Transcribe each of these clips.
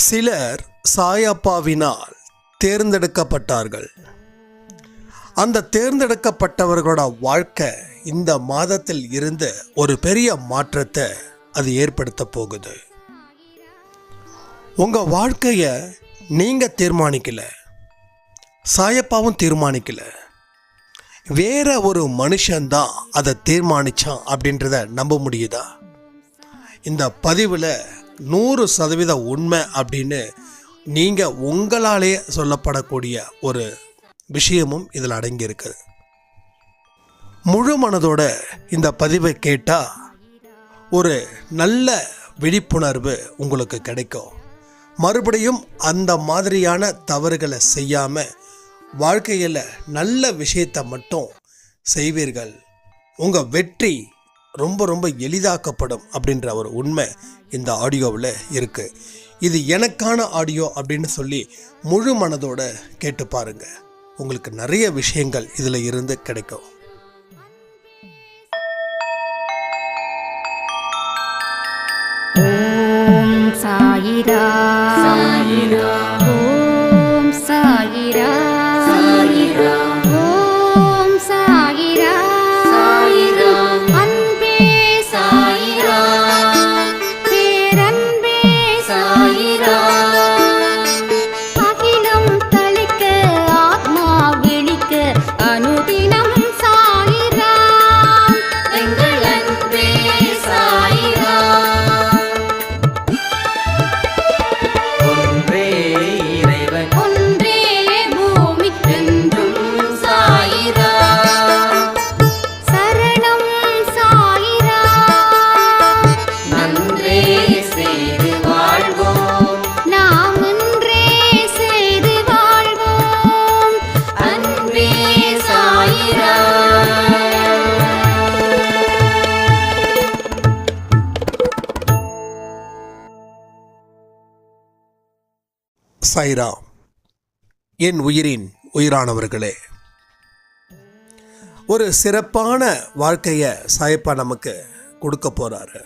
சிலர் சாயப்பாவினால் தேர்ந்தெடுக்கப்பட்டார்கள். அந்த தேர்ந்தெடுக்கப்பட்டவர்களோட வாழ்க்கை இந்த மாதத்தில் இருந்து ஒரு பெரிய மாற்றத்தை அது ஏற்படுத்த போகுது. உங்கள் வாழ்க்கையை நீங்கள் தீர்மானிக்கல. சாயப்பாவும் தீர்மானிக்கல. வேற ஒரு மனுஷன்தான் அதை தீர்மானிச்சான் அப்படின்றத நம்ப முடியுதா? இந்த பதிவில் நூறு சதவீத உண்மை அப்படின்னு நீங்கள் உங்களாலே சொல்லப்படக்கூடிய ஒரு விஷயமும் இதில் அடங்கியிருக்கு. முழு மனதோட இந்த பதிவை கேட்டால் ஒரு நல்ல விழிப்புணர்வு உங்களுக்கு கிடைக்கும். மறுபடியும் அந்த மாதிரியான தவறுகளை செய்யாமல் வாழ்க்கையில் நல்ல விஷயத்தை மட்டும் செய்வீர்கள். உங்கள் வெற்றி ரொம்ப ரொம்ப எளிதாக்கப்படும் அப்படின்ற ஒரு உண்மை இந்த ஆடியோவில் இருக்குது இது எனக்கான ஆடியோ அப்படின்னு சொல்லி முழு மனதோட கேட்டு பாருங்க. உங்களுக்கு நிறைய விஷயங்கள் இதில் இருந்து கிடைக்கும். ஓம் சாயிரா. சாயிரா. ஓம் சாயிரா. சாயிரா. சைரா என் உயிரின் உயிரானவர்களே ஒரு சிறப்பான வாழ்க்கையை சாயப்பா நமக்கு கொடுக்க போகிறாரு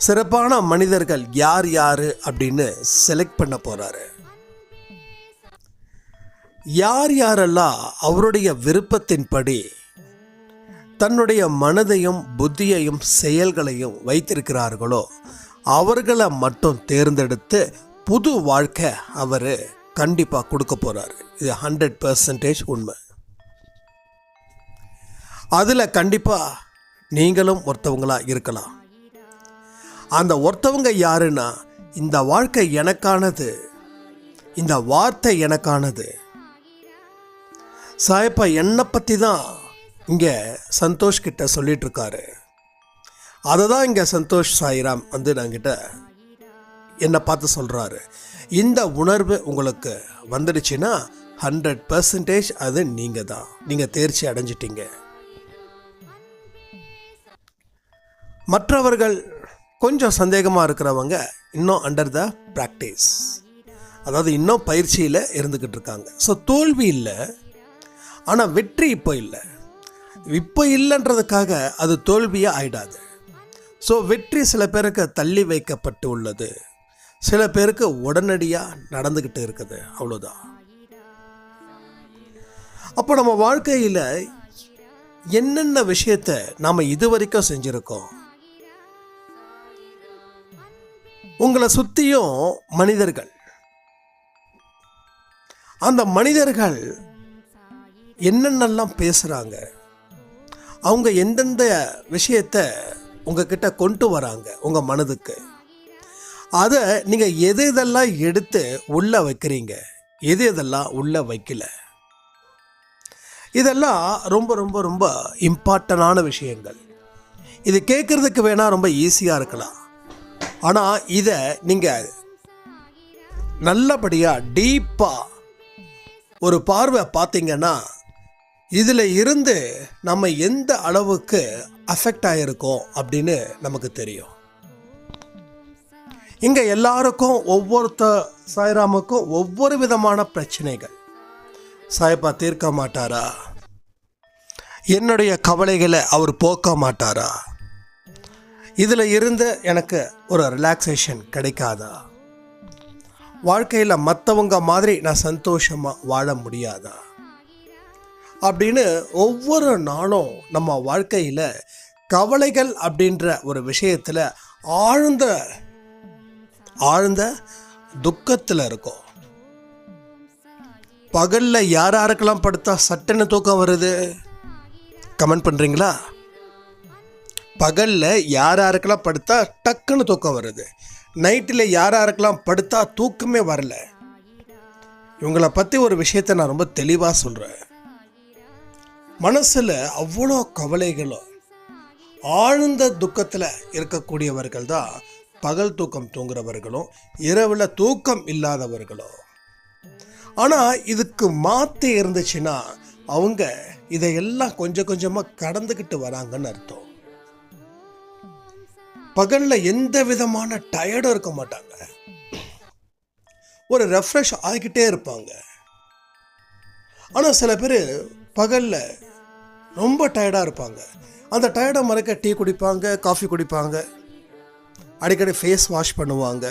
சிறப்பான மனிதர்கள் யார் யார் அப்படின்னு செலக்ட் பண்ண போகிறாரு யார் யாரெல்லாம் அவருடைய விருப்பத்தின்படி தன்னுடைய மனதையும் புத்தியையும் செயல்களையும் வைத்திருக்கிறார்களோ அவர்களை மட்டும் தேர்ந்தெடுத்து புது வாழ்க்கை அவர் கண்டிப்பாக கொடுக்க போகிறாரு இது ஹண்ட்ரட் பர்சன்டேஜ் உண்மை. அதில் கண்டிப்பாக நீங்களும் ஒருத்தவங்களாக இருக்கலாம். அந்த ஒருத்தவங்க யாருன்னா இந்த வாழ்க்கை எனக்கானது இந்த வார்த்தை எனக்கானது. சாயப்பா என்னை பற்றி தான் இங்கே சந்தோஷ் சொல்லிகிட்ருக்காரு அதை தான் இங்கே சந்தோஷ் சாய்ராம் வந்து என்கிட்ட என்னை பார்த்து சொல்கிறாரு இந்த உணர்வு உங்களுக்கு வந்துடுச்சுன்னா ஹண்ட்ரட் பர்சன்டேஜ் அது நீங்கள் தான் நீங்கள் தேர்ச்சி அடைஞ்சிட்டீங்க. மற்றவர்கள் கொஞ்சம் சந்தேகமாக இருக்கிறவங்க இன்னும் அண்டர் த ப்ராக்டிஸ் அதாவது இன்னும் பயிற்சியில் இருந்துக்கிட்டு இருக்காங்க. ஸோ தோல்வி இல்லை. ஆனால் வெற்றி இப்போ இல்லை. இப்போ இல்லைன்றதுக்காக அது தோல்வியாக ஆயிடாது. ஸோ வெற்றி சில பேருக்கு தள்ளி வைக்கப்பட்டு உள்ளது. சில பேருக்கு உடனடியாக நடந்துக்கிட்டு இருக்குது. அவ்வளோதான் அப்போ நம்ம வாழ்க்கையில் என்னென்ன விஷயத்தை நாம் இது வரைக்கும் செஞ்சுருக்கோம்? உங்களை சுற்றியும் மனிதர்கள். அந்த மனிதர்கள் என்னென்னலாம் பேசுகிறாங்க அவங்க எந்தெந்த விஷயத்த உங்ககிட்ட கொண்டு வராங்க? உங்கள் மனதுக்கு. அதை நீங்கள் எது இதெல்லாம் எடுத்து உள்ளே வைக்கிறீங்க? எது இதெல்லாம் உள்ளே வைக்கல? இதெல்லாம் ரொம்ப ரொம்ப ரொம்ப இம்பார்ட்டண்டான விஷயங்கள். இது கேட்குறதுக்கு வேணால் ரொம்ப ஈஸியாக இருக்கலாம். ஆனால் இதை நீங்கள் நல்லபடியாக டீப்பாக ஒரு பார்வை பார்த்தீங்கன்னா இதில் இருந்து நம்ம எந்த அளவுக்கு அஃபெக்ட் ஆகிருக்கோம் அப்படின்னு நமக்கு தெரியும். இங்கே எல்லாருக்கும் ஒவ்வொருத்த சாய்ராமுக்கும் ஒவ்வொரு விதமான பிரச்சனைகள். சாய்பா தீர்க்க மாட்டாரா? என்னுடைய கவலைகளை அவர் போக்க மாட்டாரா? இதில் இருந்து எனக்கு ஒரு ரிலாக்ஸேஷன் கிடைக்காதா? வாழ்க்கையில் மற்றவங்க மாதிரி நான் சந்தோஷமாக வாழ முடியாதா? அப்படின்னு ஒவ்வொரு நாளும் நம்ம வாழ்க்கையில் கவலைகள் அப்படின்ற ஒரு விஷயத்தில் ஆழ்ந்த ஆழ்ந்த துக்கத்தில் இருக்கோம். பகலில் யார் யாருக்கெல்லாம் படுத்தா சட்டன்னு தூக்கம் வருது? கமெண்ட் பண்ணுறீங்களா பகலில் யார் யாருக்கெல்லாம் படுத்தா டக்குன்னு தூக்கம் வருது? நைட்டில் யார் யாருக்கெல்லாம் படுத்தா தூக்கமே வரல? இவங்கள பற்றி ஒரு விஷயத்தை நான் ரொம்ப தெளிவாக சொல்கிறேன் மனசில் அவ்வளோ கவலைகளும் ஆழ்ந்த துக்கத்தில் இருக்கக்கூடியவர்கள் தான் பகல் தூக்கம் தூங்குறவர்களும் இரவில் தூக்கம் இல்லாதவர்களும் ஆனால் இதுக்கு மாற்றி இருந்துச்சுன்னா அவங்க இதையெல்லாம் கொஞ்சம் கொஞ்சமாக கடந்துக்கிட்டு வராங்கன்னு அர்த்தம். பகலில் எந்த விதமான டயர்டும் இருக்க மாட்டாங்க. ஒரு ரெஃப்ரெஷ் ஆகிக்கிட்டே இருப்பாங்க. ஆனால் சில பேர் பகலில் ரொம்ப டயர்டாக இருப்பாங்க. அந்த டயர்டை மறைக்க டீ குடிப்பாங்க காஃபி குடிப்பாங்க. அடிக்கடி ஃபேஸ் வாஷ் பண்ணுவாங்க.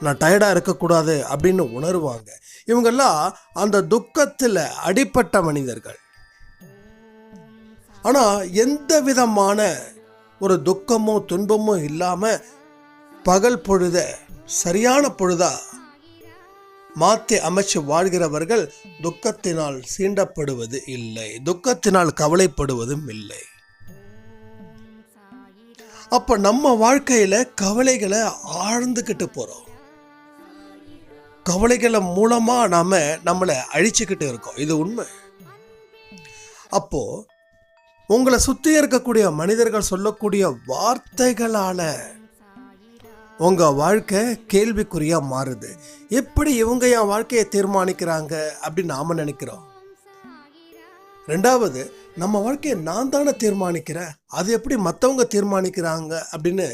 நான் டயர்டாக இருக்கக்கூடாது அப்படின்னு உணருவாங்க. இவங்கெல்லாம் அந்த துக்கத்தில் அடிப்பட்ட மனிதர்கள். ஆனால் எந்த விதமான ஒரு துக்கமோ துன்பமோ இல்லாமல் பகல் பொழுத சரியான பொழுதா மாற்றி அமைச்சு வாழ்கிறவர்கள் துக்கத்தினால் சீண்டப்படுவது இல்லை. துக்கத்தினால் கவலைப்படுவதும் இல்லை. அப்போ நம்ம வாழ்க்கையில் கவலைகளை ஆழ்ந்துக்கிட்டு போகிறோம் கவலைகளை மூலமாக நாம் நம்மளை அழிச்சுக்கிட்டு இருக்கோம். இது உண்மை. அப்போ உங்களை சுற்றி இருக்கக்கூடிய மனிதர்கள் சொல்லக்கூடிய வார்த்தைகளால் உங்கள் வாழ்க்கை கேள்விக்குறியாக மாறுது. எப்படி இவங்க என் வாழ்க்கையை தீர்மானிக்கிறாங்க அப்படின்னு நாம் நினைக்கிறோம். ரெண்டாவது நம்ம வாழ்க்கையை நான் தானே தீர்மானிக்கிறேன்? அது எப்படி மற்றவங்க தீர்மானிக்கிறாங்க அப்படின்னு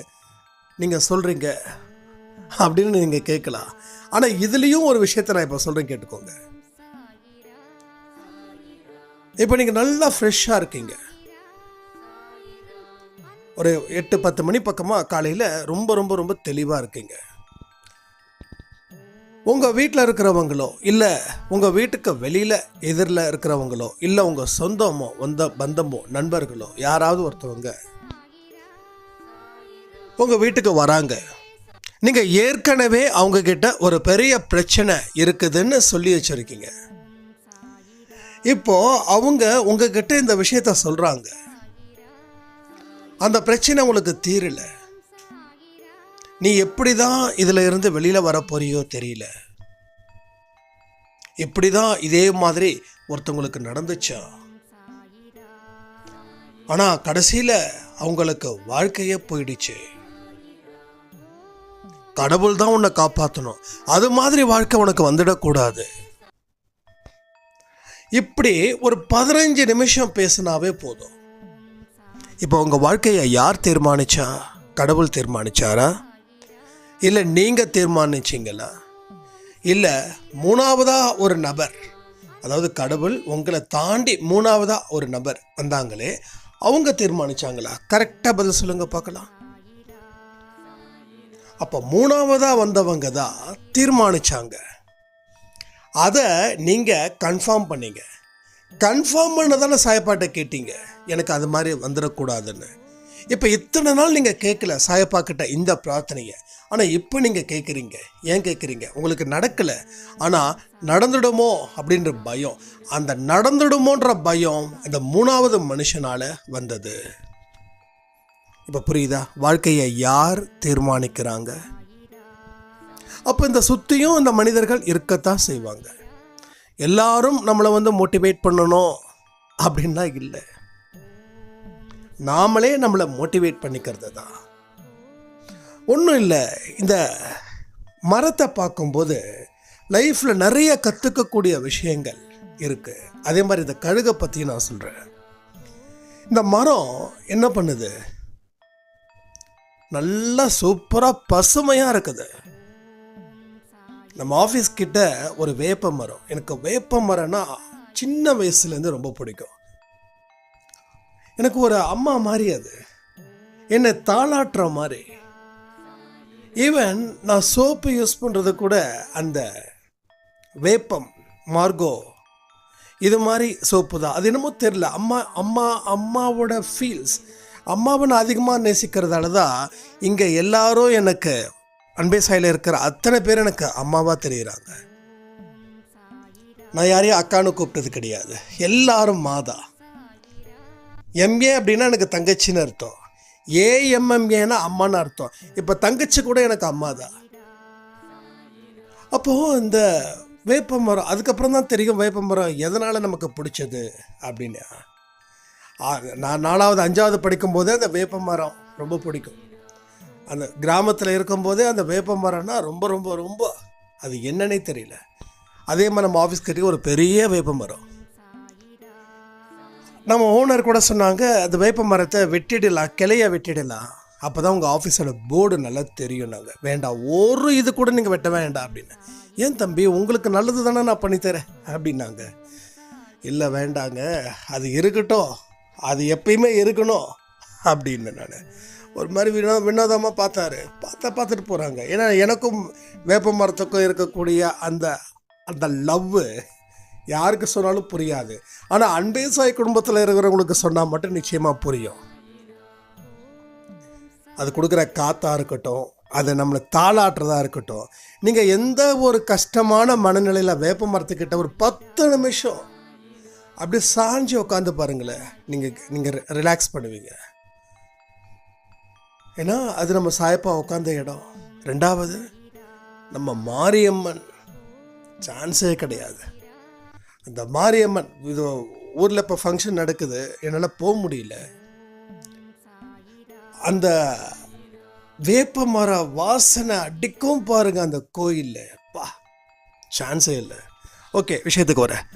நீங்கள் சொல்கிறீங்க அப்படின்னு நீங்கள் கேட்கலாம். ஆனால் இதுலேயும் ஒரு விஷயத்தை நான் இப்போ சொல்கிறேன் கேட்டுக்கோங்க. இப்போ நீங்கள் நல்லா ஃப்ரெஷ்ஷாக இருக்கீங்க. ஒரு எட்டு பத்து மணி பக்கமாக காலையில் ரொம்ப ரொம்ப ரொம்ப தெளிவாக இருக்கீங்க. உங்கள் வீட்டில் இருக்கிறவங்களோ இல்லை உங்கள் வீட்டுக்கு வெளியில் எதிரில் இருக்கிறவங்களோ இல்லை உங்கள் சொந்தமோ வந்த பந்தமோ நண்பர்களோ யாராவது ஒருத்தவங்க உங்கள் வீட்டுக்கு வராங்க. நீங்கள் ஏற்கனவே அவங்கக்கிட்ட ஒரு பெரிய பிரச்சனை இருக்குதுன்னு சொல்லி வச்சுருக்கீங்க. இப்போது அவங்க உங்ககிட்ட இந்த விஷயத்த சொல்கிறாங்க அந்த பிரச்சனை உங்களுக்கு தீரலை. நீ எப்படி தான் இதில் இருந்து வெளியில் வர போறியோ தெரியல. இப்படி தான் இதே மாதிரி ஒருத்தவங்களுக்கு நடந்துச்சா? ஆனால் கடைசியில் அவங்களுக்கு வாழ்க்கையே போயிடுச்சு. கடவுள் தான் உன்னை காப்பாற்றணும் அது மாதிரி வாழ்க்கை உனக்கு வந்துடக்கூடாது. இப்படி ஒரு பதினஞ்சு நிமிஷம் பேசினாவே போதும். இப்போ உங்கள் வாழ்க்கையை யார் தீர்மானிச்சா? கடவுள் தீர்மானிச்சாரா? இல்லை நீங்கள் தீர்மானிச்சிங்களா? இல்லை மூணாவதாக ஒரு நபர் அதாவது கடவுள் உங்களை தாண்டி மூணாவதாக ஒரு நபர் வந்தாங்களே அவங்க தீர்மானிச்சாங்களா? கரெக்டாக பதில் சொல்லுங்க பார்க்கலாம். அப்போ மூணாவதா வந்தவங்க தான் தீர்மானிச்சாங்க. அதை நீங்கள் கன்ஃபார்ம் பண்ணீங்க. கன்ஃபார்ம் பண்ணதான சாயப்பாட்டை கேட்டீங்க. எனக்கு அது மாதிரி வந்துடக்கூடாதுன்னு. இப்போ இத்தனை நாள் நீங்கள் கேட்கல சாயப்பாக்கிட்ட இந்த பிரார்த்தனையை. ஆனால் இப்போ நீங்கள் கேட்குறீங்க. ஏன் கேட்குறீங்க? உங்களுக்கு நடக்கலை. ஆனால் நடந்துடுமோ அப்படின்ற பயம். அந்த நடந்துடுமோன்ற பயம் இந்த மூணாவது மனுஷனால் வந்தது. இப்போ புரியுதா? வாழ்க்கையை யார் தீர்மானிக்கிறாங்க? அப்போ இந்த சுற்றியும் இந்த மனிதர்கள் இருக்கத்தான் செய்வாங்க. எல்லாரும் நம்மளை வந்து மோட்டிவேட் பண்ணணும் அப்படின்னா இல்லை. நாமளே நம்மளை மோட்டிவேட் பண்ணிக்கிறது தான் ஒன்றும் இல்லை இந்த மரத்தை பார்க்கும்போது லைஃப்பில் நிறைய கற்றுக்கக்கூடிய விஷயங்கள் இருக்குது அதே மாதிரி இந்த கழுகை பற்றி நான் சொல்கிறேன் இந்த மரம் என்ன பண்ணுது? நல்லா சூப்பராக பசுமையாக இருக்குது. நம்ம ஆஃபீஸ் கிட்ட ஒரு வேப்ப மரம் எனக்கு வேப்ப மரம்னா சின்ன வயசுலேருந்து ரொம்ப பிடிக்கும். எனக்கு ஒரு அம்மா மாதிரி அது. என்னை தாளாட்டுற மாதிரி. ஈவன் நான் சோப்பு யூஸ் பண்ணுறது கூட அந்த வேப்பம் மார்கோ இது மாதிரி சோப்பு தான். அது என்னமோ தெரில அம்மா அம்மா அம்மாவோட ஃபீல்ஸ் அம்மாவை நான் அதிகமாக நேசிக்கிறதால தான் இங்கே எல்லாரும் எனக்கு அன்பே சாயில் இருக்கிற அத்தனை பேர் எனக்கு அம்மாவாக தெரிகிறாங்க நான் யாரையும் அக்கான்னு கூப்பிட்டது கிடையாது. எல்லாரும் மாதா. எம்ஏ அப்படின்னா எனக்கு தங்கச்சின்னு அர்த்தம். ஏஎம்எம்ஏன்னா அம்மான்னு அர்த்தம். இப்போ தங்கச்சி கூட எனக்கு அம்மா தான். அப்போது இந்த வேப்ப மரம் அதுக்கப்புறம் தான் தெரியும் வேப்ப மரம் எதனால் நமக்கு பிடிச்சது அப்படின்னு. நான் நாலாவது அஞ்சாவது படிக்கும்போதே அந்த வேப்ப மரம் ரொம்ப பிடிக்கும். அந்த கிராமத்தில் இருக்கும்போதே அந்த வேப்ப மரம்னா ரொம்ப ரொம்ப ரொம்ப அது என்னன்னே தெரியல. அதே மாதிரி நம்ம ஆஃபீஸ் கிட்டே ஒரு பெரிய வேப்ப மரம். நம்ம ஓனர் கூட சொன்னாங்க அந்த வேப்ப மரத்தை வெட்டிடலாம் கிளைய வெட்டிடலாம். அப்போ தான் உங்கள் ஆஃபீஸோட போர்டு நல்லா தெரியும் நாங்கள் வேண்டாம் ஒரு இது கூட நீங்கள் வெட்ட வேண்டாம் அப்படின்னு. ஏன் தம்பி உங்களுக்கு நல்லது தானே நான் பண்ணித்தரேன் அப்படின்னாங்க. இல்லை வேண்டாங்க. அது இருக்கட்டும். அது எப்பயுமே இருக்கணும். அப்படின்னு நான். ஒரு மாதிரி வினோ வினோதமாக பார்த்தாரு. பார்த்தா பார்த்துட்டு போகிறாங்க ஏன்னா எனக்கும் வேப்ப மரத்துக்கும் இருக்கக்கூடிய அந்த அந்த லவ்வு யாருக்கு சொன்னாலும் புரியாது. ஆனால் அன்பே சாய் குடும்பத்தில் இருக்கிறவங்களுக்கு சொன்னால் மட்டும் நிச்சயமாக புரியும். அது கொடுக்குற காத்தாக இருக்கட்டும் அது நம்மளை தாளாட்டுறதா இருக்கட்டும் நீங்கள் எந்த ஒரு கஷ்டமான மனநிலையில் வேப்ப மரத்துக்கிட்ட ஒரு பத்து நிமிஷம் அப்படியே சாஞ்சு உட்காந்து பாருங்களேன். நீங்கள் நீங்கள் ரிலாக்ஸ் பண்ணுவீங்க. ஏன்னா அது நம்ம சாயப்பா உட்காந்த இடம். ரெண்டாவது நம்ம மாரியம்மன் சான்ஸே கிடையாது. இந்த மாரியம்மன் இது ஊரில் இப்போ ஃபங்க்ஷன் நடக்குது என்னால் போக முடியல. அந்த வேப்ப மர வாசனை அடிக்கும் பாருங்க அந்த கோயிலில். பா சான்ஸே இல்லை. ஓகே விஷயத்துக்கு வரேன்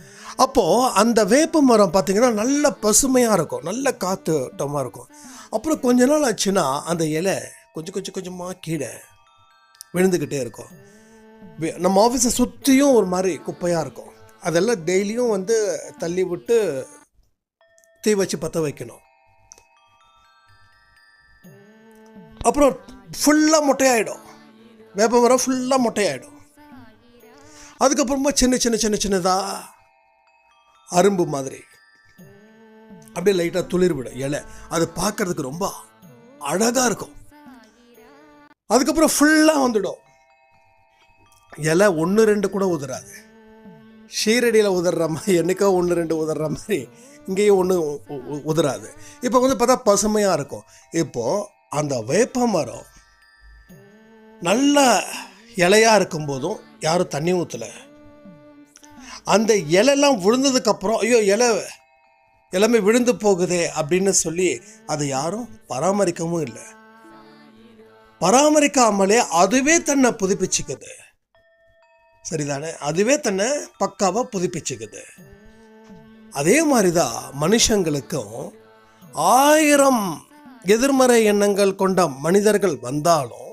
அப்போது அந்த வேப்ப மரம் பார்த்தீங்கன்னா நல்ல பசுமையாக இருக்கும் நல்ல காத்தோட்டமாக இருக்கும். அப்புறம் கொஞ்ச நாள் ஆச்சுன்னா அந்த இலை கொஞ்சம் கொஞ்சம் கொஞ்சமாக கீழே விழுந்துக்கிட்டே இருக்கும். நம்ம ஆஃபீஸை சுற்றியும் ஒரு மாதிரி குப்பையாக இருக்கும். அதெல்லாம் டெய்லியும் வந்து தள்ளி விட்டு தீ வச்சு பற்ற வைக்கணும். அப்புறம் ஃபுல்லாக மொட்டையாயிடும். வேப்ப மரம் ஃபுல்லாக மொட்டையாயிடும். அதுக்கப்புறமா சின்ன சின்ன சின்ன சின்னதாக அரும்பு மாதிரி. அப்படியே லைட்டாக துளிர் விடும் இலை. அது பார்க்கறதுக்கு ரொம்ப அழகாக இருக்கும். அதுக்கப்புறம் ஃபுல்லாக வந்துடும். இலை ஒன்று ரெண்டு கூட உதறாது. ஷீரடியில் உதற மாதிரி என்னைக்கோ ஒன்று ரெண்டு உதற மாதிரி இங்கேயும் ஒன்று உதராது இப்போ வந்து பார்த்தா பசுமையாக இருக்கும். இப்போது அந்த வேப்ப மரம் நல்ல இலையாக இருக்கும்போதும் யாரும் தண்ணி ஊற்றலை அந்த இலையெல்லாம் விழுந்ததுக்கப்புறம் ஐயோ இலை எல்லாமே விழுந்து போகுதே அப்படின்னு சொல்லி அதை யாரும் பராமரிக்கவும் இல்லை. பராமரிக்காமலே அதுவே தன்னை புதுப்பிச்சுக்குது. சரிதானே? அதுவே தன்னை பக்காவாக புதுப்பிச்சுக்குது. அதே மாதிரி தான் மனுஷங்களுக்கும் ஆயிரம் எதிர்மறை எண்ணங்கள் கொண்ட மனிதர்கள் வந்தாலும்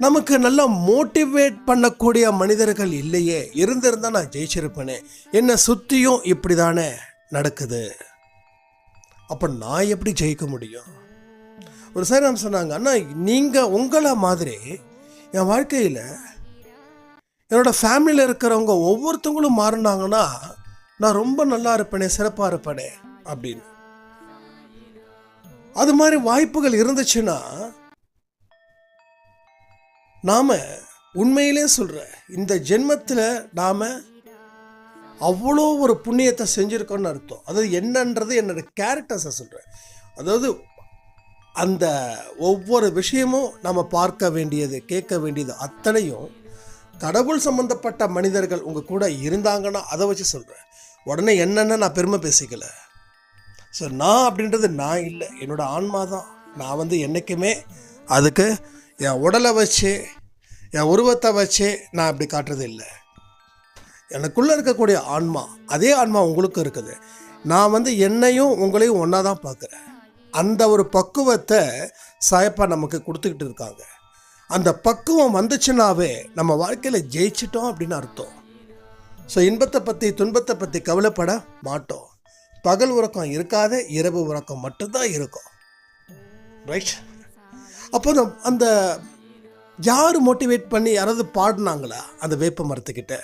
நமக்கு நல்லா மோட்டிவேட் பண்ணக்கூடிய மனிதர்கள் இல்லையே? இருந்திருந்தால் நான் ஜெயிச்சிருப்பேனே. என்னை சுற்றியும் இப்படி தானே நடக்குது. அப்போ நான் எப்படி ஜெயிக்க முடியும்? ஒரு சார் நம்ம சொன்னாங்க அண்ணா நீங்கள் உங்களை மாதிரி என் வாழ்க்கையில் என்னோட ஃபேமிலியில் இருக்கிறவங்க ஒவ்வொருத்தவங்களும் மாறினாங்கன்னா நான் ரொம்ப நல்லா இருப்பேனே சிறப்பாக இருப்பேனே அப்படின்னு. அது மாதிரி வாய்ப்புகள் இருந்துச்சுன்னா நாம் உண்மையிலே சொல்கிறேன் இந்த ஜென்மத்தில் நாம் அவ்வளோ ஒரு புண்ணியத்தை செஞ்சுருக்கோன்னு அர்த்தம். அதாவது என்னன்றது என்னோட கேரக்டர்ஸை சொல்கிறேன் அதாவது அந்த ஒவ்வொரு விஷயமும் நம்ம பார்க்க வேண்டியது கேட்க வேண்டியது அத்தனையும் கடவுள் சம்மந்தப்பட்ட மனிதர்கள் உங்கள் கூட இருந்தாங்கன்னா அதை வச்சு சொல்கிறேன் உடனே என்னென்ன நான் பெருமை பேசிக்கல. ஸோ நான் அப்படின்றது நான் இல்லை. என்னோட ஆன்மா தான். நான் வந்து என்றைக்குமே அதுக்கு என் உடலை வச்சு என் உருவத்தை வச்சு நான் அப்படி காட்டுறது இல்லை. எனக்குள்ளே இருக்கக்கூடிய ஆன்மா அதே ஆன்மா உங்களுக்கும் இருக்குது. நான் வந்து என்னையும் உங்களையும் ஒன்றா தான் பார்க்குறேன். அந்த ஒரு பக்குவத்தை சாயப்பா நமக்கு கொடுத்துக்கிட்டு இருக்காங்க. அந்த பக்குவம் வந்துச்சுனாவே நம்ம வாழ்க்கையில் ஜெயிச்சிட்டோம் அப்படின்னு அர்த்தம். ஸோ இன்பத்தை பற்றி துன்பத்தை பற்றி கவலைப்பட மாட்டோம். பகல் உறக்கம் இருக்காத இரவு உறக்கம் மட்டும்தான் இருக்கும். ரைட் அப்போ அந்த யார் மோட்டிவேட் பண்ணி யாராவது பாடினாங்களா? அந்த வேப்ப மரத்துக்கிட்ட?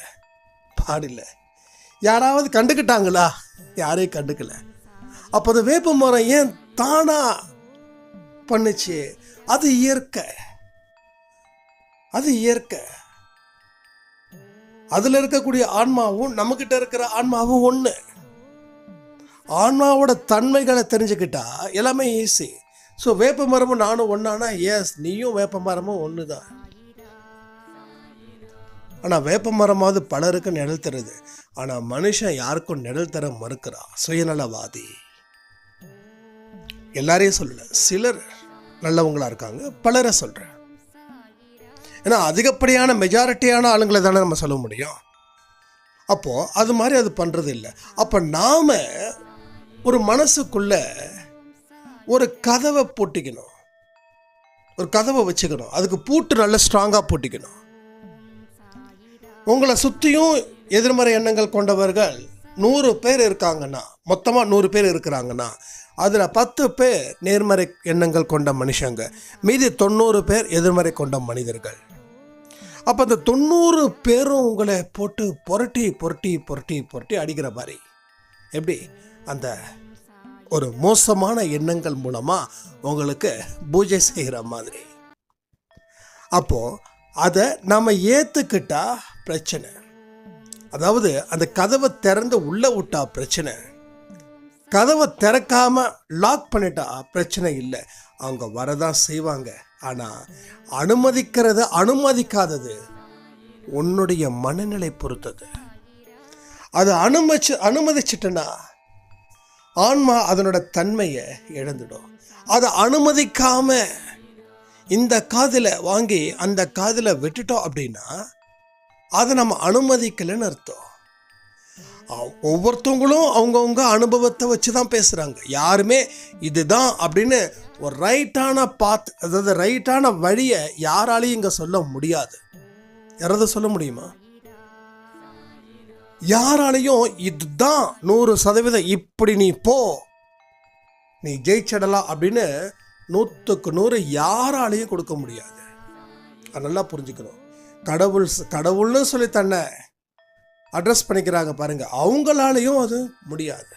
பாடல யாராவது கண்டுக்கிட்டாங்களா? யாரையும் கண்டுக்கலை. அப்போ அந்த வேப்ப மரம் ஏன் தானா பண்ணுச்சு? அது இயற்கை. அது இயற்கை. அதில் இருக்கக்கூடிய ஆன்மாவும் நம்மக்கிட்ட இருக்கிற ஆன்மாவும் ஒன்று ஆன்மாவோட தன்மைகளை தெரிஞ்சுக்கிட்டா எல்லாமே ஈஸி ஸோ வேப்ப மரமும் நானும் ஒன்றானா எஸ் நீயும் வேப்ப மரமும் ஒன்று தான் ஆனால் வேப்ப மரமாவது பலருக்கு நிழல் தருது. ஆனால் மனுஷன் யாருக்கும் நிழல் தர மறுக்கிறான் சுயநலவாதி. எல்லாரையும் சொல்லல. சிலர் நல்லவங்களாக இருக்காங்க. பலரை சொல்கிறேன் ஏன்னா அதிகப்படியான மெஜாரிட்டியான ஆளுங்களை தானே நம்ம சொல்ல முடியும். அப்போது அது மாதிரி அது பண்ணுறது இல்லை. அப்போ நாம் ஒரு மனசுக்குள்ள ஒரு கதவை பூட்டிக்கணும். ஒரு கதவை வச்சுக்கணும். அதுக்கு பூட்டு நல்லா ஸ்ட்ராங்காக பூட்டிக்கணும். உங்களை சுற்றியும் எதிர்மறை எண்ணங்கள் கொண்டவர்கள் நூறு பேர் இருக்காங்கன்னா மொத்தமாக நூறு பேர் இருக்கிறாங்கன்னா அதில் பத்து பேர் நேர்மறை எண்ணங்கள் கொண்ட மனுஷங்க. மீதி தொண்ணூறு பேர் எதிர்மறை கொண்ட மனிதர்கள். அப்போ அந்த தொண்ணூறு பேரும் உங்களை போட்டு புரட்டி புரட்டி புரட்டி புரட்டி அடிக்கிற மாதிரி. எப்படி? அந்த ஒரு மோசமான எண்ணங்கள் மூலமாக உங்களுக்கு பூஜை செய்கிற மாதிரி. அப்போது அதை நம்ம ஏற்றுக்கிட்டா பிரச்சனை. அதாவது அந்த கதவை திறந்து உள்ளே விட்டா பிரச்சனை. கதவை திறக்காம லாக் பண்ணிட்டா பிரச்சனை இல்லை. அவங்க வரதான் செய்வாங்க. ஆனால் அனுமதிக்கிறது அனுமதிக்காதது உன்னுடைய மனநிலை பொறுத்தது. அது அனுமதிச்சு அனுமதிச்சிட்டனா ஆன்மா அதனோட தன்மையை இழந்துடும். அதை அனுமதிக்காம இந்த காதில் வாங்கி அந்த காதில் விட்டுட்டோம் அப்படின்னா அதை நம்ம அனுமதிக்கலைன்னு அர்த்தம். ஒவ்வொருத்தவங்களும் அவங்கவுங்க அனுபவத்தை வச்சு தான் பேசுகிறாங்க யாருமே இதுதான் அப்படின்னு ஒரு ரைட்டான பாத் அதாவது ரைட்டான வழியை யாராலையும் இங்கே சொல்ல முடியாது. யாராவது சொல்ல முடியுமா? யாராலையும் இதுதான் நூறு சதவீதம் இப்படி நீ போ நீ ஜெயிச்சிடலாம் அப்படின்னு நூற்றுக்கு நூறு யாராலையும் கொடுக்க முடியாது. நல்லா புரிஞ்சுக்கணும். கடவுள் கடவுள்னு சொல்லி தன்னை அட்ரஸ் பண்ணிக்கிறாங்க பாருங்க. அவங்களாலையும் அது முடியாது.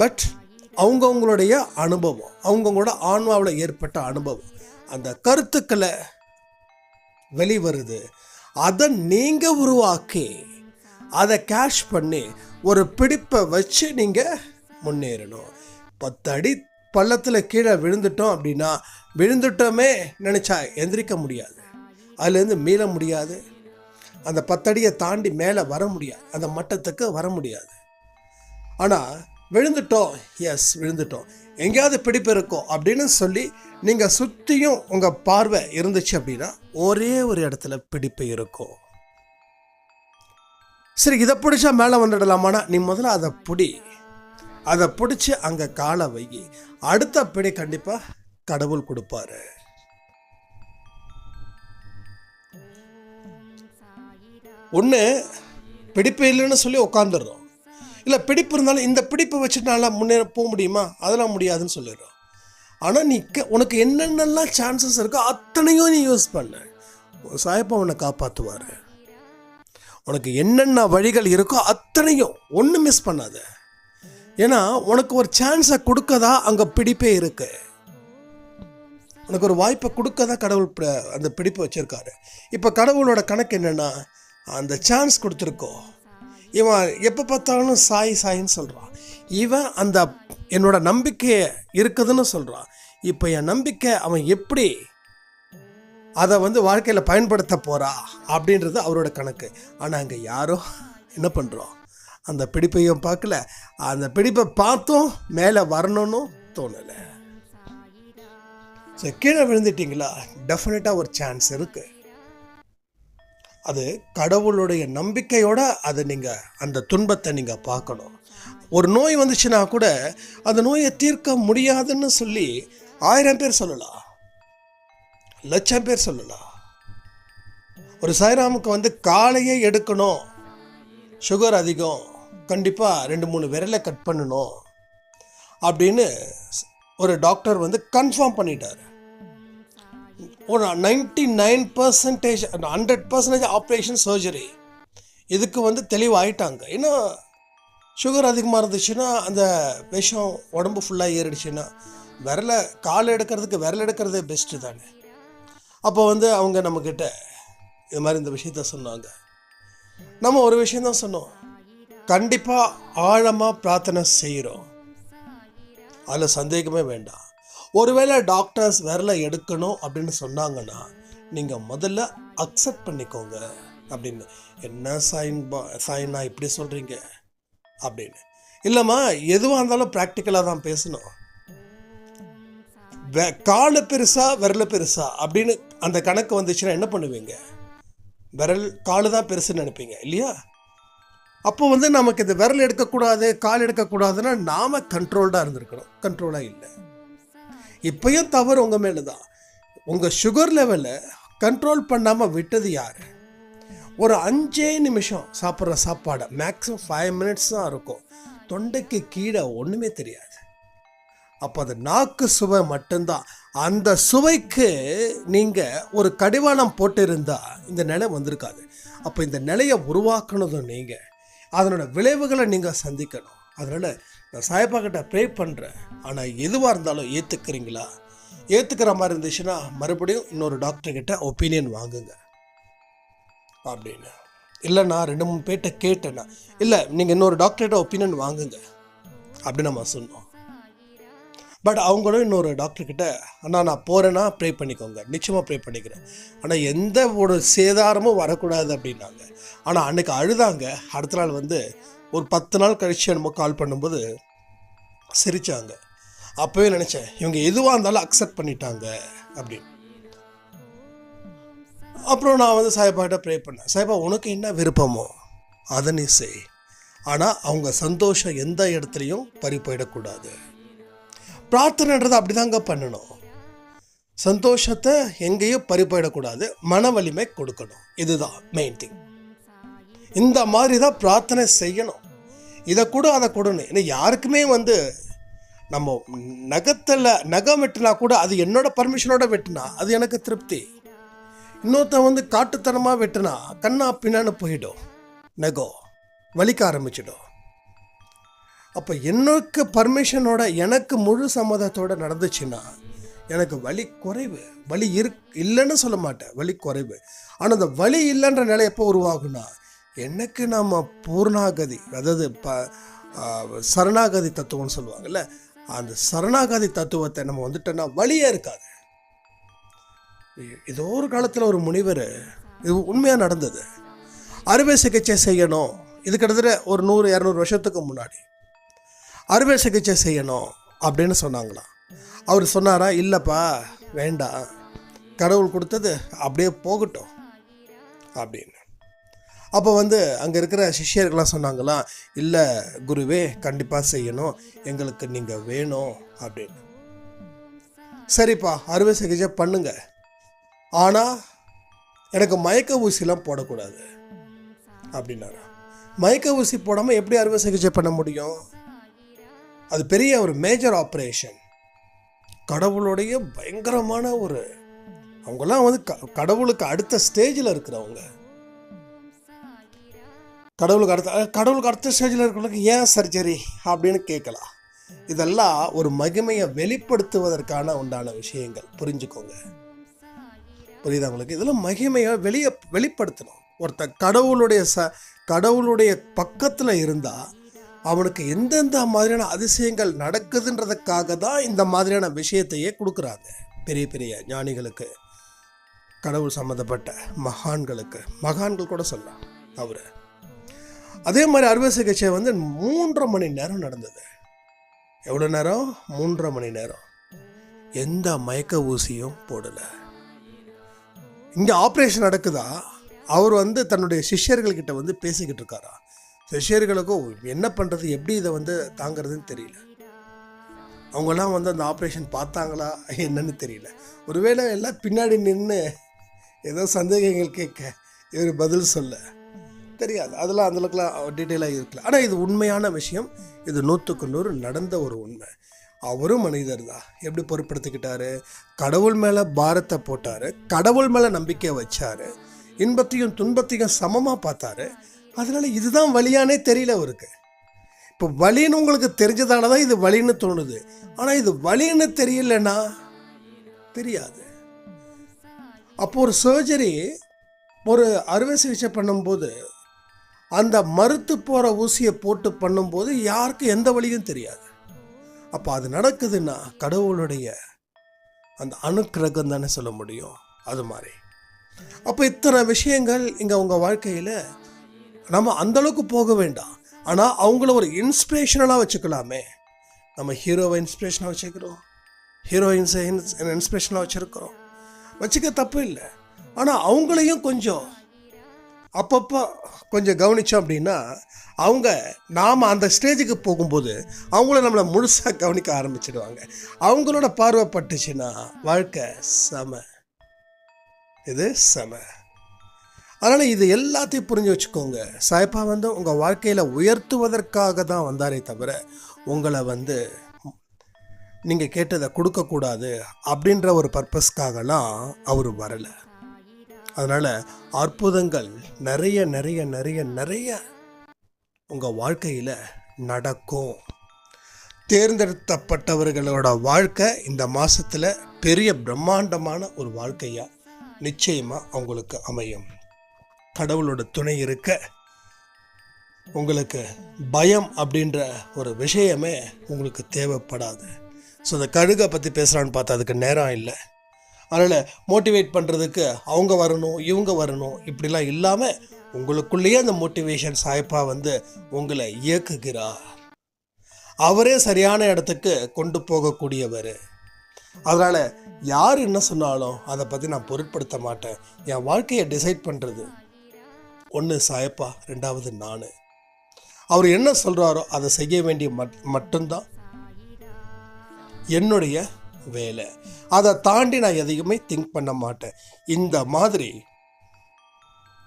பட் அவங்கவுங்களுடைய அனுபவம் அவங்கவுங்களோட ஆன்மாவில் ஏற்பட்ட அனுபவம் அந்த கருத்துக்களை வெளிவருது. அதை நீங்கள் உருவாக்கி அதை கேஷ் பண்ணி ஒரு பிடிப்பை வச்சு நீங்கள் முன்னேறணும். பத்து அடி பள்ளத்தில் கீழே விழுந்துட்டோம் அப்படின்னா விழுந்துட்டோமே நினச்சா எந்திரிக்க முடியாது. அதுலேருந்து மீள முடியாது. அந்த பத்தடியை தாண்டி மேலே வர முடியாது. அந்த மட்டத்துக்கு வர முடியாது. ஆனால் விழுந்துட்டோம். எஸ் விழுந்துட்டோம். எங்கேயாவது பிடிப்பு இருக்கும் அப்படின்னு சொல்லி நீங்கள் சுற்றியும் உங்கள் பார்வை இருந்துச்சு அப்படின்னா ஒரே ஒரு இடத்துல பிடிப்பு இருக்கும் சரி இதை பிடிச்சா மேலே வந்துடலாமானா நீ முதல்ல அதை பிடி. அதை பிடிச்சி அங்கே காலை வை. அடுத்த பிடி கண்டிப்பாக கடவுள் கொடுப்பாரு. ஒன்று பிடிப்பு இல்லைன்னு சொல்லி உட்காந்துடுறோம் இல்லை பிடிப்பு இருந்தாலும் இந்த பிடிப்பை வச்சுட்டு நல்லா முன்னேற போக முடியுமா? அதெல்லாம் முடியாதுன்னு சொல்லிடுறோம். ஆனால் நீ உனக்கு என்னென்னலாம் சான்சஸ் இருக்கோ அத்தனையும் நீ யூஸ் பண்ண. சாயப்பா உன்னை காப்பாற்றுவார் உனக்கு என்னென்ன வழிகள் இருக்கோ அத்தனையும் ஒன்றும் மிஸ் பண்ணாத. ஏன்னா உனக்கு ஒரு சான்ஸை கொடுக்கதா அங்கே பிடிப்பே இருக்கு. உனக்கு ஒரு வாய்ப்பை கொடுக்கதா கடவுள் அந்த பிடிப்பு வச்சுருக்காரு. இப்போ கடவுளோட கணக்கு என்னென்னா அந்த சான்ஸ் கொடுத்துருக்கோ. இவன் எப்போ பார்த்தாலும் சாய் சாயின்னு சொல்கிறான் இவன் அந்த என்னோட நம்பிக்கை இருக்குதுன்னு சொல்கிறான் இப்போ என் நம்பிக்கை அவன் எப்படி அதை வந்து வாழ்க்கையில் பயன்படுத்த போகிறா அப்படின்றது அவரோட கணக்கு. ஆனால் அங்கே யாரோ என்ன பண்ணுறோம் அந்த பிடிப்பையும் பார்க்கல. அந்த பிடிப்பை பார்த்தும் மேலே வரணும்னு தோணலை. ஸோ கீழே விழுந்துட்டீங்களா? டெஃபினட்டாக ஒரு சான்ஸ் இருக்குது அது கடவுளுடைய நம்பிக்கையோட அதை நீங்கள் அந்த துன்பத்தை நீங்கள் பார்க்கணும். ஒரு நோய் வந்துச்சுன்னா கூட அந்த நோயை தீர்க்க முடியாதுன்னு சொல்லி ஆயிரம் பேர் சொல்லலாம். லட்சம் பேர் சொல்லலாம். ஒரு சாய்ராமுக்கு வந்து காலையே எடுக்கணும். சுகர் அதிகம். கண்டிப்பாக ரெண்டு மூணு விரலை கட் பண்ணணும். அப்படின்னு ஒரு டாக்டர் வந்து கன்ஃபார்ம் பண்ணிட்டார். ஒரு ninety nine percentage hundred percentage operation surgery இதுக்கு வந்து தெளிவாயிட்டாங்க. ஏன்னா சுகர் அதிகமாக இருந்துச்சுன்னா அந்த விஷம் உடம்பு ஃபுல்லாக ஏறிடுச்சுன்னா விரலை கால் எடுக்கிறதுக்கு விரல் எடுக்கிறதே பெஸ்ட்டு தானே. அப்போ வந்து அவங்க நம்மக்கிட்ட இது மாதிரி இந்த விஷயத்த சொன்னாங்க. நம்ம ஒரு விஷயந்தான் சொன்னோம். கண்டிப்பாக ஆழமாக பிரார்த்தனை செய்கிறோம் அதில் சந்தேகமே வேண்டாம். ஒருவேளை டாக்டர்ஸ் விரலை எடுக்கணும் அப்படின்னு சொன்னாங்கன்னா நீங்கள் முதல்ல அக்செப்ட் பண்ணிக்கோங்க அப்படின்னு. என்ன சைன் பா சைனா இப்படி சொல்கிறீங்க அப்படின்னு. இல்லைம்மா எதுவாக இருந்தாலும் ப்ராக்டிக்கலாக தான் பேசணும். வெ காலு பெருசா விரல பெருசா அப்படின்னு அந்த கணக்கு வந்துச்சுன்னா என்ன பண்ணுவீங்க? விரல் காலு தான் பெருசுன்னு நினைப்பீங்க இல்லையா? அப்போ வந்து நமக்கு இந்த விரல் எடுக்கக்கூடாது கால் எடுக்கக்கூடாதுன்னா நாம கண்ட்ரோல்டாக இருந்திருக்கணும். கண்ட்ரோலாக இல்லை. இப்பயும் தவறு உங்கள் மேலே தான் உங்கள் சுகர் லெவலை கண்ட்ரோல் பண்ணாமல் விட்டது யார்? ஒரு அஞ்சே நிமிஷம் சாப்பிட்ற சாப்பாடை மேக்ஸிமம் ஃபைவ் மினிட்ஸ் தான் இருக்கும். தொண்டைக்கு கீழே ஒன்றுமே தெரியாது. அப்போ அது நாக்கு சுவை மட்டும்தான். அந்த சுவைக்கு நீங்கள் ஒரு கடிவாளம் போட்டிருந்தால் இந்த நிலை வந்திருக்காது. அப்போ இந்த நிலையை உருவாக்கினதும் நீங்கள் அதனோட விளைவுகளை நீங்கள் சந்திக்கணும். அதனால் நான் சாயப்பா கிட்ட ப்ரே பண்ணுறேன் ஆனால் எதுவாக இருந்தாலும் ஏற்றுக்கிறீங்களா ஏற்றுக்கிற மாதிரி இருந்துச்சுன்னா மறுபடியும் இன்னொரு டாக்டர்கிட்ட ஒப்பீனியன் வாங்குங்க. அப்படின்னு. இல்லை நான் ரெண்டு மூணு பேர்கிட்ட கேட்டேன்னா இல்லை நீங்கள் இன்னொரு டாக்டர்கிட்ட ஒப்பீனியன் வாங்குங்க. அப்படின்னு நம்ம சொன்னோம். பட் அவங்களும் இன்னொரு டாக்டர்கிட்ட அண்ணா நான் போகிறேன்னா ப்ரே பண்ணிக்கோங்க. நிச்சயமாக ப்ரே பண்ணிக்கிறேன். ஆனால் எந்த ஒரு சேதாரமும் வரக்கூடாது அப்படின்னாங்க. ஆனால் அன்னைக்கு அழுதாங்க. அடுத்த நாள் வந்து ஒரு பத்து நாள் கழிச்சு நம்ம கால் பண்ணும்போது சிரித்தாங்க அப்போவே நினச்சேன் இவங்க எதுவாக இருந்தாலும் அக்செப்ட் பண்ணிட்டாங்க அப்படின்னு. அப்புறம் நான் வந்து சாய்பாட்ட ப்ரே பண்ணேன். சாய்பா உனக்கு என்ன விருப்பமோ அதை நீ செய். ஆனால் அவங்க சந்தோஷம் எந்த இடத்துலையும் பறி போயிடக்கூடாது. பிரார்த்தனைன்றது அப்படிதாங்க பண்ணணும். சந்தோஷத்தை எங்கேயும் பறி போயிடக்கூடாது. மன வலிமை கொடுக்கணும். இதுதான் மெயின் திங் இந்த மாதிரி தான் பிரார்த்தனை செய்யணும். இதை கூட அதை கொடுன்னு. ஏன்னா யாருக்குமே வந்து நம்ம நகத்தில் நகம் வெட்டினா கூட அது என்னோட பர்மிஷனோட வெட்டினா அது எனக்கு திருப்தி. இன்னொருத்தன் வந்து காட்டுத்தனமாக வெட்டினா கண்ணா பின்னான்னு போயிடும். நகம். வலிக்க ஆரம்பிச்சிடும். அப்போ எனக்கு பர்மிஷனோட எனக்கு முழு சம்மதத்தோட நடந்துச்சுன்னா எனக்கு வலி குறைவு. வலி இரு இல்லைன்னு சொல்ல மாட்டேன். வலி குறைவு. ஆனால் அந்த வலி இல்லைன்ற நிலை எப்போ உருவாகும்னா எனக்கு நம்ம பூர்ணாகதி அதாவது ப சரணாகதி தத்துவம்னு சொல்லுவாங்கல்ல அந்த சரணாகதி தத்துவத்தை நம்ம வந்துட்டோன்னா வழியே இருக்காது. ஏதோ ஒரு காலத்தில் ஒரு முனிவர் இது உண்மையாக நடந்தது. அறுவை சிகிச்சை செய்யணும். இது கிட்டத்தட்ட ஒரு நூறு இரநூறு வருஷத்துக்கு முன்னாடி. அறுவை சிகிச்சை செய்யணும் அப்படின்னு சொன்னாங்களாம். அவர் சொன்னாரா இல்லைப்பா வேண்டாம். கடவுள் கொடுத்தது அப்படியே போகட்டும். அப்படின்னு. அப்போ வந்து அங்கே இருக்கிற சிஷ்யர்கள்லாம் சொன்னாங்களாம் இல்லை குருவே கண்டிப்பாக செய்யணும். எங்களுக்கு நீங்கள் வேணும் அப்படின்னு. சரிப்பா அறுவை சிகிச்சை பண்ணுங்க. ஆனால் எனக்கு மயக்க ஊசிலாம் போடக்கூடாது அப்படின்னாரா. மயக்க ஊசி போடாமல் எப்படி அறுவை சிகிச்சை பண்ண முடியும்? அது பெரிய ஒரு மேஜர் ஆப்ரேஷன் கடவுளுடைய பயங்கரமான ஒரு அவங்கெல்லாம் வந்து க- கடவுளுக்கு அடுத்த ஸ்டேஜில் இருக்கிறவங்க. கடவுளுக்கு அடுத்த கடவுளுக்கு அடுத்த ஸ்டேஜில் இருக்கிறவங்களுக்கு ஏன் சர்ஜரி அப்படின்னு கேட்கலாம். இதெல்லாம் ஒரு மகிமையை வெளிப்படுத்துவதற்கான உண்டான விஷயங்கள். புரிஞ்சுக்கோங்க. புரியுதா உங்களுக்கு? இதெல்லாம் மகிமையை வெளியே வெளிப்படுத்தணும். ஒருத்தன் கடவுளுடைய ச கடவுளுடைய பக்கத்தில் இருந்தால் அவனுக்கு எந்தெந்த மாதிரியான அதிசயங்கள் நடக்குதுன்றதுக்காக தான் இந்த மாதிரியான விஷயத்தையே கொடுக்குறாங்க. பெரிய பெரிய ஞானிகளுக்கு கடவுள் சம்மந்தப்பட்ட மகான்களுக்கு. மகான்கள் கூட சொல்லலாம். அவர். அதே மாதிரி அறுவை சிகிச்சை வந்து மூன்றரை மணி நேரம் நடந்தது. எவ்வளோ நேரம்? மூன்றரை மணி நேரம். எந்த மயக்க ஊசியும் போடலை. இங்கே ஆப்ரேஷன் நடக்குதா? அவர் வந்து தன்னுடைய சிஷ்யர்கள்கிட்ட வந்து பேசிக்கிட்டு இருக்காரா? சிஷ்யர்களுக்கும் என்ன பண்ணுறது எப்படி இதை வந்து தாங்கிறதுன்னு தெரியல. அவங்கெல்லாம் வந்து அந்த ஆப்ரேஷன் பார்த்தாங்களா? என்னன்னு தெரியல. ஒருவேளை எல்லாம் பின்னாடி நின்று ஏதோ சந்தேகங்கள் கேட்க இவர் பதில் சொல்ல. தெரியாது. அதெல்லாம் அந்தளவுக்குலாம் டீட்டெயிலாக இருக்கல. ஆனால் இது உண்மையான விஷயம். இது நூற்றுக்கு நூறு நடந்த ஒரு உண்மை. அவரும் மனிதர் தான். எப்படி பொருட்படுத்திக்கிட்டாரு? கடவுள் மேலே பாரத்தை போட்டார். கடவுள் மேலே நம்பிக்கை வச்சார். இன்பத்தையும் துன்பத்தையும் சமமாக பார்த்தாரு. அதனால் இதுதான் வழியானே தெரியல அவருக்கு. இப்போ வழின்னு உங்களுக்கு தெரிஞ்சதால தான் இது வழின்னு தோணுது. ஆனால் இது வழின்னு தெரியலன்னா தெரியாது. அப்போ ஒரு சர்ஜரி ஒரு அறுவை சிகிச்சை பண்ணும்போது அந்த மறுத்து போகிற ஊசியை போட்டு பண்ணும்போது யாருக்கும் எந்த வழியும் தெரியாது. அப்போ அது நடக்குதுன்னா கடவுளுடைய அந்த அணுக்கிரகம் தானே சொல்ல முடியும். அது மாதிரி. அப்போ இத்தனை விஷயங்கள் இங்கே உங்கள் வாழ்க்கையில் நம்ம அந்த அளவுக்கு போக வேண்டாம். ஆனால் அவங்கள ஒரு இன்ஸ்பிரேஷனலாக வச்சுக்கலாமே. நம்ம ஹீரோவை இன்ஸ்பிரேஷனாக வச்சுக்கிறோம். ஹீரோயின்ஸை இன்ஸ்பிரேஷனாக வச்சுருக்கிறோம். வச்சுக்க தப்பு இல்லை. ஆனால் அவங்களையும் கொஞ்சம் அப்பப்போ கொஞ்சம் கவனித்தோம் அப்படின்னா அவங்க நாம் அந்த ஸ்டேஜுக்கு போகும்போது அவங்கள நம்மளை முழுசாக கவனிக்க ஆரம்பிச்சிடுவாங்க. அவங்களோட பார்வைப்பட்டுச்சுன்னா வாழ்க்கை செம. இது செம. அதனால் இது எல்லாத்தையும் புரிஞ்சு வச்சுக்கோங்க. சாய்ப்பா வந்து உங்கள் வாழ்க்கையில் உயர்த்துவதற்காக தான் வந்தாரே தவிர உங்களை வந்து நீங்கள் கேட்டதை கொடுக்கக்கூடாது அப்படின்ற ஒரு பர்பஸ்க்காகலாம் அவர் வரலை. அதனால் அற்புதங்கள் நிறைய நிறைய நிறைய நிறைய உங்கள் வாழ்க்கையில் நடக்கும். தேர்ந்தெடுத்தப்பட்டவர்களோட வாழ்க்கை இந்த மாதத்தில் பெரிய பிரம்மாண்டமான ஒரு வாழ்க்கையாக நிச்சயமாக அவங்களுக்கு அமையும். கடவுளோட துணை இருக்க உங்களுக்கு பயம் அப்படின்ற ஒரு விஷயமே உங்களுக்கு தேவைப்படாது. ஸோ இந்த கழுகை பற்றி பேசுகிறான்னு பார்த்தா அதுக்கு நேரம் இல்லை. அதனால் மோட்டிவேட் பண்ணுறதுக்கு அவங்க வரணும் இவங்க வரணும் இப்படிலாம் இல்லாமல் உங்களுக்குள்ளேயே அந்த மோட்டிவேஷன் சாய்ப்பா வந்து உங்களை இயக்குகிறார். அவரே சரியான இடத்துக்கு கொண்டு போகக்கூடியவர். அதனால் யார் என்ன சொன்னாலும் அதை பற்றி நான் பொருட்படுத்த மாட்டேன். என் வாழ்க்கையை டிசைட் பண்ணுறது ஒன்று சாயப்பா ரெண்டாவது நான். அவர் என்ன சொல்கிறாரோ அதை செய்ய வேண்டிய மட் மட்டும்தான். என்னுடைய வேலை. அதை தாண்டி நான் எதையுமே திங்க் பண்ண மாட்டேன். இந்த மாதிரி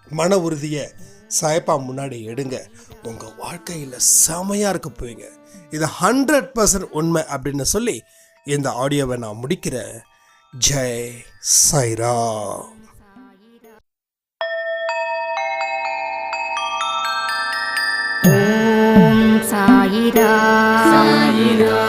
மன உறுதியை சாய்ப்பா முன்னாடி எடுங்க. உங்கள் வாழ்க்கையில் செமையாக இருக்க போவீங்க. இது ஹண்ட்ரட் பர்சன்ட் உண்மை அப்படின்னு சொல்லி இந்த ஆடியோவை நான் முடிக்கிறேன். ஜெய் சைராம் சாயிரா சாயிரா